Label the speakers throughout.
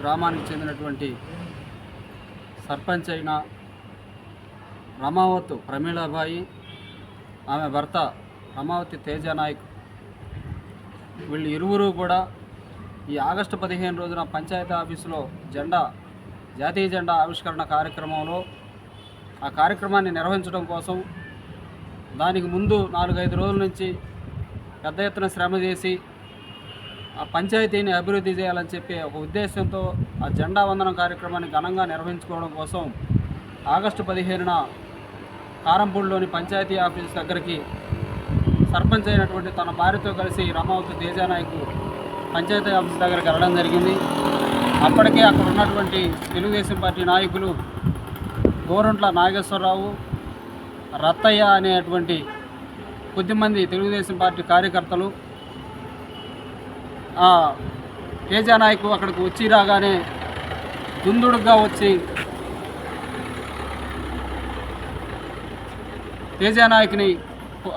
Speaker 1: గ్రామానికి చెందినటువంటి సర్పంచ్ అయిన రమావత్ ప్రమీళాబాయి ఆమె భర్త రమావతి తేజనాయక్ వీళ్ళు ఇరువురు కూడా ఈ ఆగస్టు పదిహేను రోజున పంచాయతీ ఆఫీసులో జెండా జాతీయ జెండా ఆవిష్కరణ కార్యక్రమంలో ఆ కార్యక్రమాన్ని నిర్వహించడం కోసం దానికి ముందు నాలుగైదు రోజుల నుంచి పెద్ద ఎత్తున శ్రమ చేసి పంచాయతీని అభివృద్ధి చేయాలని చెప్పి ఒక ఉద్దేశంతో ఆ జెండా వందనం కార్యక్రమాన్ని ఘనంగా నిర్వహించుకోవడం కోసం ఆగస్టు పదిహేనున కారంపూడిలోని పంచాయతీ ఆఫీస్ దగ్గరికి సర్పంచ్ అయినటువంటి తన భార్యతో కలిసి రమావతి తేజానాయకు పంచాయతీ ఆఫీస్ దగ్గరికి వెళ్ళడం జరిగింది. అప్పటికే అక్కడ ఉన్నటువంటి తెలుగుదేశం పార్టీ నాయకులు గోరంట్ల నాగేశ్వరరావు రత్తయ్య అనేటువంటి కొద్దిమంది తెలుగుదేశం పార్టీ కార్యకర్తలు తేజ నాయకు అక్కడికి వచ్చి రాగానే దుందుడుగా వచ్చి తేజ నాయకుని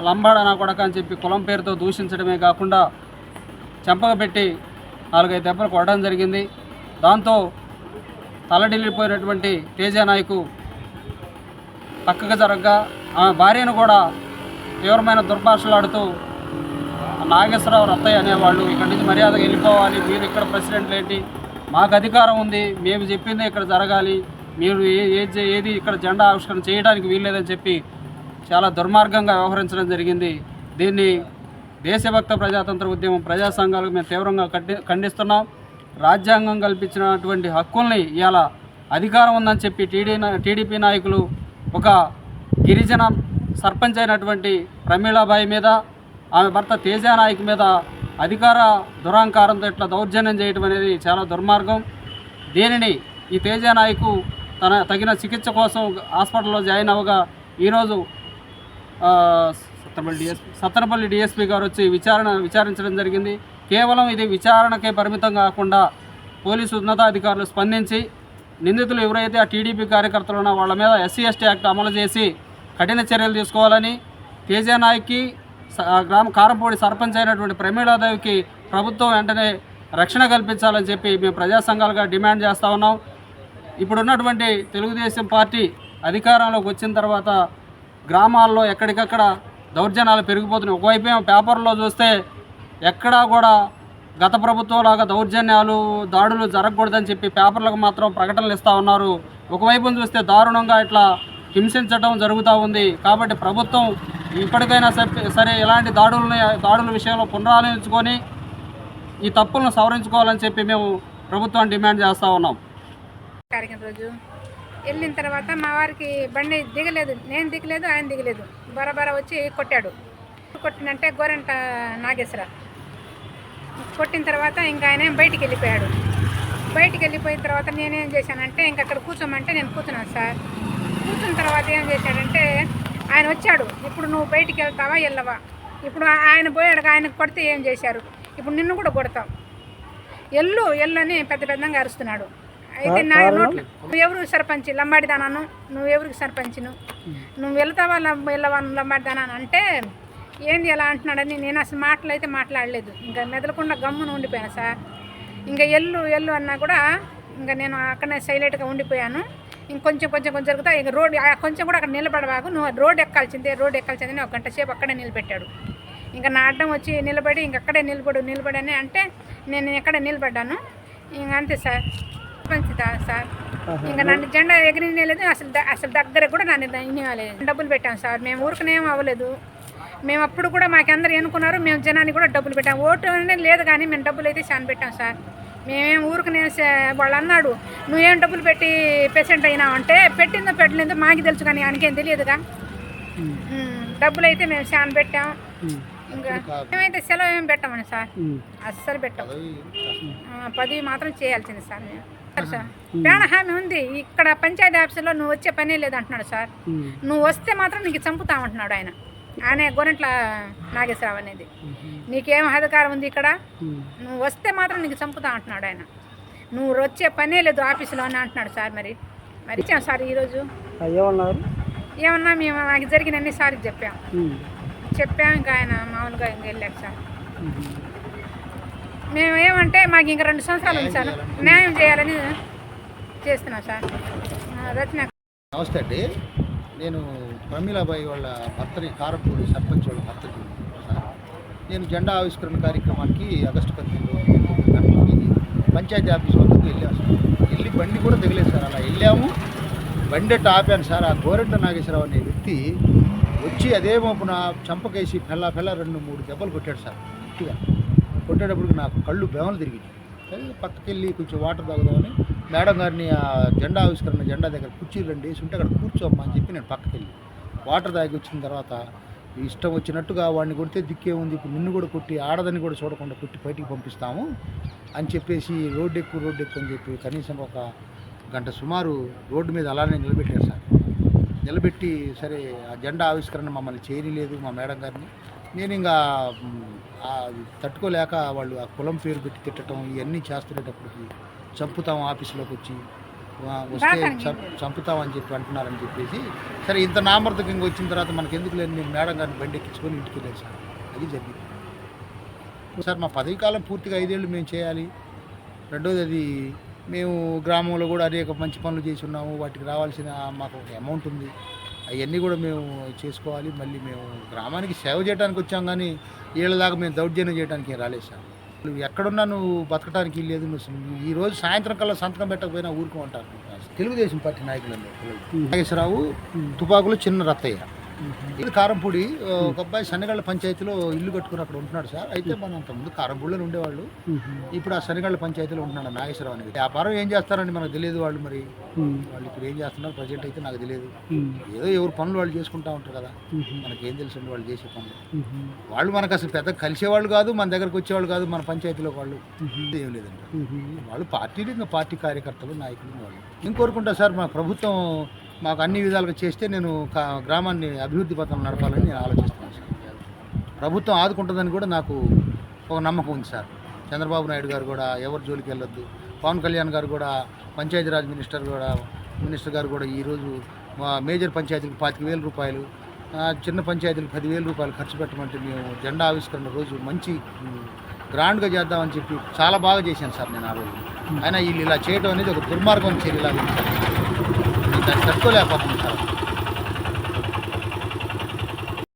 Speaker 1: లంబాడ నా కొడక అని చెప్పి కులం పేరుతో దూషించడమే కాకుండా చెంపకబెట్టి నాలుగైదు దెబ్బలు కొట్టడం జరిగింది. దాంతో తలడిల్లిపోయినటువంటి తేజ నాయకు పక్కకు జరగగా. ఆమె భార్యను కూడా తీవ్రమైన దుర్భాషలాడుతూ నాగేశ్వరరావు రత్తయ్య అనేవాళ్ళు ఇక్కడి నుంచి మర్యాదగా వెళ్ళిపోవాలి. మీరు ఇక్కడ ప్రెసిడెంట్ ఏంటి మాకు అధికారం ఉంది. మేము చెప్పిందే ఇక్కడ జరగాలి. మీరు ఏ ఏది ఏది ఇక్కడ జెండా ఆవిష్కరణ చేయడానికి వీల్లేదని చెప్పి చాలా దుర్మార్గంగా వ్యవహరించడం జరిగింది. దీన్ని దేశభక్త ప్రజాతంత్ర ఉద్యమం ప్రజా సంఘాలకు మేము తీవ్రంగా ఖండిస్తున్నాం. రాజ్యాంగం కల్పించినటువంటి హక్కుల్ని ఇవాళ అధికారం ఉందని చెప్పి టీడీ టీడీపీ నాయకులు ఒక గిరిజన సర్పంచ్ అయినటువంటి ప్రమీళాబాయి మీద ఆమె భర్త తేజానాయక్ మీద అధికార దురహంకారంతో ఇట్లా దౌర్జన్యం చేయడం అనేది చాలా దుర్మార్గం. దీనిని ఈ తేజ నాయకు తన తగిన చికిత్స కోసం హాస్పిటల్లో జాయిన్ అవ్వగా ఈరోజు సత్తనపల్లి డిఎస్పీ సత్తనపల్లి డిఎస్పీ గారు వచ్చి విచారణ విచారించడం జరిగింది. కేవలం ఇది విచారణకే పరిమితం కాకుండా పోలీసు ఉన్నతాధికారులు స్పందించి నిందితులు ఎవరైతే ఆ టీడీపీ కార్యకర్తలు ఉన్నా వాళ్ళ మీద ఎస్సీ ఎస్టీ యాక్ట్ అమలు చేసి కఠిన చర్యలు తీసుకోవాలని తేజానాయక్కి గ్రామ కారంపూడి సర్పంచ్ అయినటువంటి ప్రమీళాదేవికి ప్రభుత్వం వెంటనే రక్షణ కల్పించాలని చెప్పి మేము ప్రజా సంఘాలుగా డిమాండ్ చేస్తూ ఉన్నాం. ఇప్పుడున్నటువంటి తెలుగుదేశం పార్టీ అధికారంలోకి వచ్చిన తర్వాత గ్రామాల్లో ఎక్కడికక్కడ దౌర్జన్యాలు పెరిగిపోతున్నాయి. ఒకవైపు పేపర్లో చూస్తే ఎక్కడా కూడా గత ప్రభుత్వం లాగా దౌర్జన్యాలు దాడులు జరగకూడదని చెప్పి పేపర్లకు మాత్రం ప్రకటనలు ఇస్తూ ఉన్నారు. ఒకవైపు చూస్తే దారుణంగా ఇట్లా హింసించడం జరుగుతూ ఉంది. కాబట్టి ప్రభుత్వం ఇప్పటికైనా సరే సరే ఇలాంటి దాడులని దాడుల విషయంలో పునరాలోచించుకొని ఈ తప్పులను సవరించుకోవాలని చెప్పి మేము ప్రభుత్వం డిమాండ్ చేస్తూ ఉన్నాం.
Speaker 2: కార్యక్రమం రోజు వెళ్ళిన తర్వాత మా వారికి బండి దిగలేదు. నేను దిగలేదు ఆయన దిగలేదు. బరబర వచ్చి కొట్టాడు. కొట్టినంటే గోరంట నాగేశ్వర. కొట్టిన తర్వాత ఇంకా ఆయన బయటికి వెళ్ళిపోయాడు. బయటికి వెళ్ళిపోయిన తర్వాత నేనేం చేశానంటే ఇంక అక్కడ కూర్చోమంటే నేను కూర్చున్నాను సార్. కూర్చున్న తర్వాత ఏం చేశాడంటే ఆయన వచ్చాడు. ఇప్పుడు నువ్వు బయటికి వెళ్తావా? వెళ్ళవా? ఇప్పుడు ఆయన పోయాడు ఆయన కొడితే ఏం చేశారు? ఇప్పుడు నిన్ను కూడా కొడతాం. ఎల్లు ఎల్లు అని పెద్ద పెద్దగా అరుస్తున్నాడు. అయితే నా నోట్లో నువ్వు ఎవరు సర్పంచ్? లంబాడి దానాను? నువ్వు ఎవరికి సర్పంచ్ను? నువ్వు వెళ్తావా? వెళ్ళవా? లంబాడి దానాను? అంటే ఏంది ఎలా అంటున్నాడని నేను అసలు మాటలు అయితే మాట్లాడలేదు. ఇంకా మెదలకుండా గమ్మున ఉండిపోయాను సార్. ఇంకా ఎల్లు ఎల్లు అన్నా కూడా ఇంకా నేను అక్కడనే సైలెంట్గా ఉండిపోయాను. ఇంకొంచెం కొంచెం కొంచెం జరుగుతా ఇక రోడ్ కొంచెం కూడా అక్కడ నిలబడవాగు నువ్వు రోడ్ ఎక్కాల్సిందే రోడ్ ఎక్కాల్సిందే ఒక గంట సేపు అక్కడే నిలబెట్టాడు. ఇంకా నా అడ్డం వచ్చి నిలబడి ఇంక అక్కడే నిలబడు నిలబడని అంటే నేను ఎక్కడ నిలబడ్డాను. ఇంక అంతే సార్. పంచుతా సార్. ఇంకా నన్ను జెండా ఎగిరినేలేదు అసలు అసలు దగ్గర కూడా నన్ను ఇవ్వలేదు డబ్బులు పెట్టాం సార్. మేము ఊరికనేం అవ్వలేదు. మేము అప్పుడు కూడా మాకందరు ఎన్నుకున్నారు మేము జనాన్ని కూడా డబ్బులు పెట్టాం. ఓటు అనేది లేదు కానీ మేము డబ్బులు అయితే చాలా పెట్టాం సార్. మేమేం ఊరికనే సే- వాళ్ళు అన్నాడు నువ్వేం డబ్బులు పెట్టి పేషెంట్ అయినావు అంటే పెట్టిందో పెట్టలేదో మాకు తెలుసు కానీ ఆయనకేం తెలియదుగా. డబ్బులు అయితే మేము చాలా పెట్టాం. ఇంకా మేమైతే సెలవు ఏం పెట్టామని సార్? అస్సలు పెట్టాం. ఆ, పది మాత్రం చేయాల్సింది సార్ మేము. సరే సార్. ప్రాణ హామీ ఉంది. ఇక్కడ పంచాయతీ ఆఫీసులో నువ్వు వచ్చే పనే లేదంటున్నాడు సార్. నువ్వు వస్తే మాత్రం నీకు చంపుతామంటున్నాడు ఆయన. ఆయన గొరెంట్ల నాగేశ్వరరావు అనేది. నీకేం అధికారం ఉంది ఇక్కడ? నువ్వు వస్తే మాత్రం నీకు చంపుతా అంటున్నాడు ఆయన. నువ్వు వచ్చే పనే లేదు ఆఫీసులో అని అంటున్నాడు సార్ మరి. మరి ఇచ్చాం సార్ ఈరోజు.
Speaker 1: ఏమన్నారు?
Speaker 2: ఏమన్నా మేము నాకు జరిగిన అన్ని సార్కి చెప్పాం. చెప్పాం ఇంకా ఆయన మామూలుగా ఇంక వెళ్ళాడు సార్. మేము. ఏమంటే మాకు ఇంకా రెండు సంవత్సరాలు ఉంది సార్. న్యాయం చేయాలని చేస్తున్నాం సార్. రచన.
Speaker 3: నమస్తే అండి. నేను ప్రమీలాబాయి వాళ్ళ భర్తని కారపూడి సర్పంచ్ వాళ్ళ భర్తకి సార్ నేను జెండా ఆవిష్కరణ కార్యక్రమానికి ఆగస్టు పద్దెనిమిది పంచాయతీ ఆఫీస్ వద్దకు వెళ్ళాము సార్. వెళ్ళి బండి కూడా తగిలేదు సార్. అలా వెళ్ళాము. బండి ఆపాను సార్. ఆ గోరెంట నాగేశ్వరరావు అనే వ్యక్తి వచ్చి అదే మోపున చంపకేసి పెళ్ళ పెళ్ళ రెండు మూడు దెబ్బలు కొట్టాడు సార్. గట్టిగా కొట్టేటప్పుడు నాకు కళ్ళు బెమలు తిరిగింది సరే పక్కకి వెళ్ళి కొంచెం వాటర్ తాగుదామని మేడం గారిని ఆ జెండా ఆవిష్కరణ జెండా దగ్గర కుర్చీలు రెండు వేసి ఉంటే అక్కడ కూర్చోమ్మా అని చెప్పి నేను పక్కకి వెళ్ళి వాటర్ తాగి వచ్చిన తర్వాత ఇష్టం వచ్చినట్టుగా వాడిని కొడితే దిక్కే ఉంది ఇప్పుడు నిన్ను కూడా కొట్టి ఆడదని కూడా చూడకుండా కొట్టి బయటికి పంపిస్తాము అని చెప్పేసి రోడ్డు ఎక్కువ రోడ్డు ఎక్కువ అని చెప్పి కనీసం ఒక గంట సుమారు రోడ్డు మీద అలానే నిలబెట్టారు సార్. నిలబెట్టి సరే ఆ జెండా ఆవిష్కరణ మమ్మల్ని చేయలేదు మా మేడం గారిని. నేను ఇంకా తట్టుకోలేక వాళ్ళు ఆ కులం పేరు పెట్టి తిట్టడం ఇవన్నీ చేస్తున్నప్పటికి చంపుతాం ఆఫీసులోకి వచ్చి వస్తే
Speaker 2: రాకండి.
Speaker 3: చం- చంపుతామని చెప్పి అంటున్నారని చెప్పేసి సరే ఇంత నామర్థకంగా వచ్చిన తర్వాత మనకి ఎందుకు లేని నేను మేడం గారిని బండి ఎక్కించుకొని ఇంటికి వెళ్ళాను సార్. అది జరిగింది. సార్ మా పదవి కాలం పూర్తిగా ఐదేళ్ళు మేము చేయాలి. రెండోది అది మేము గ్రామంలో కూడా అనేక మంచి పనులు చేసి ఉన్నాము. వాటికి రావాల్సిన మాకు ఒక అమౌంట్ ఉంది. అవన్నీ కూడా మేము చేసుకోవాలి. మళ్ళీ మేము గ్రామానికి సేవ చేయడానికి వచ్చాం కానీ ఏళ్ళ దాకా మేము దౌర్జన్యం చేయడానికి రాలేదు సార్. నువ్వు ఎక్కడున్నా నువ్వు బతకడానికి లేదు. నువ్వు ఈ రోజు సాయంత్రం కల్లా సంతకం పెట్టకపోయినా ఊరుకోమంటారు. తెలుగుదేశం పార్టీ నాయకులండి నాగేశ్వరరావు తుపాకులు చిన్న రత్తయ్య. కారంపూడి ఒక అబ్బాయి శనగళ్ళ పంచాయతీలో ఇల్లు కట్టుకుని అక్కడ ఉంటున్నాడు సార్. అయితే మనం అంతకుముందు కారంపూడిలో ఉండేవాళ్ళు. ఇప్పుడు ఆ శనగళ్ళ పంచాయతీలో ఉంటున్నాడు నాగేశ్వరరావు అనేది. వ్యాపారం ఏం చేస్తారని మనకు తెలియదు వాళ్ళు మరి. వాళ్ళు ఇప్పుడు ఏం చేస్తున్నారు? ప్రజెంట్ అయితే నాకు తెలియదు. ఏదో ఎవరు పనులు వాళ్ళు చేసుకుంటా ఉంటారు కదా. మనకి ఏం తెలుసు వాళ్ళు చేసే పనులు. వాళ్ళు మనకు అసలు పెద్ద కలిసేవాళ్ళు కాదు మన దగ్గరకు వచ్చేవాళ్ళు కాదు మన పంచాయతీలో వాళ్ళు. ఏం లేదండి. వాళ్ళు పార్టీలు ఇంకా పార్టీ కార్యకర్తలు నాయకులు వాళ్ళు. నేను కోరుకుంటా సార్ మా ప్రభుత్వం మాకు అన్ని విధాలుగా చేస్తే నేను గ్రామాన్ని అభివృద్ధి పథకం నడపాలని నేను ఆలోచిస్తున్నాను సార్. ప్రభుత్వం ఆదుకుంటుందని కూడా నాకు ఒక నమ్మకం ఉంది సార్. చంద్రబాబు నాయుడు గారు కూడా ఎవరి జోలికి వెళ్ళొద్దు. పవన్ కళ్యాణ్ గారు కూడా పంచాయతీరాజ్ మినిస్టర్ కూడా మినిస్టర్ గారు కూడా ఈరోజు మా మేజర్ పంచాయతీలకు పాతిక వేల రూపాయలు చిన్న పంచాయతీలకు పదివేల రూపాయలు ఖర్చు పెట్టమంటే మేము జెండా ఆవిష్కరణ రోజు మంచి గ్రాండ్గా చేద్దామని చెప్పి చాలా బాగా చేశాను సార్ నేను ఆ రోజు. అయినా వీళ్ళు ఇలా చేయడం అనేది ఒక దుర్మార్గం చర్యలాగా ఉంది సార్. నేను దాన్ని తట్టుకోలేకపోతున్నాను సార్